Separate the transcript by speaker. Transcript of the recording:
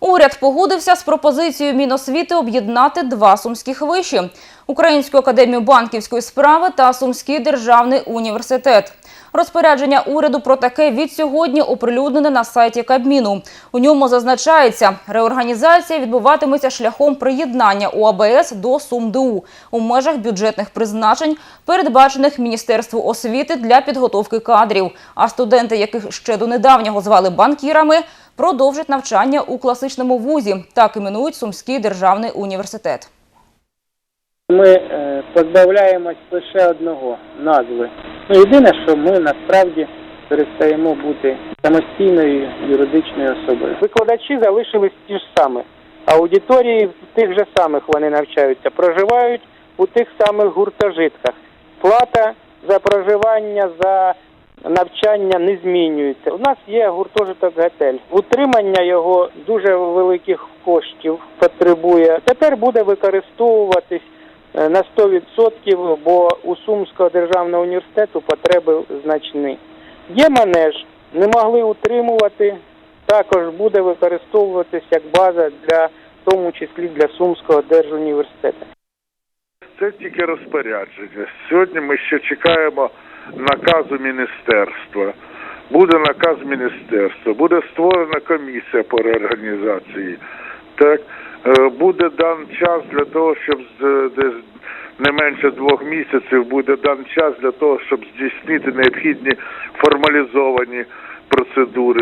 Speaker 1: Уряд погодився з пропозицією Міносвіти об'єднати два сумських виші – Українську академію банківської справи та Сумський державний університет. Розпорядження уряду про таке від сьогодні оприлюднене на сайті Кабміну. У ньому зазначається, реорганізація відбуватиметься шляхом приєднання УАБС до СумДУ у межах бюджетних призначень, передбачених Міністерству освіти для підготовки кадрів. А студенти, яких ще до недавнього звали банкірами, продовжать навчання у класичному вузі. Так іменують Сумський державний університет.
Speaker 2: Ми е, позбавляємось лише одного назви. Ну єдине, що ми насправді перестаємо бути самостійною юридичною особою. Викладачі залишились ті ж самі. Аудиторії в тих же самих вони навчаються, проживають у тих самих гуртожитках. Плата за проживання за навчання не змінюється. У нас є гуртожиток готель. Утримання його дуже великих коштів потребує. Тепер буде використовуватись е, на 100%, бо у Сумського державного університету потреби значні. Є манеж, не могли утримувати, також буде використовуватись як база для, в тому числі для Сумського держуніверситету.
Speaker 3: Це тільки розпорядження. Сьогодні ми ще чекаємо наказу міністерства. Буде наказ міністерства, буде створена комісія по реорганізації. Так Е, буде дан час для того, щоб десь не менше двох місяців буде дан час для того, щоб здійснити необхідні формалізовані процедури.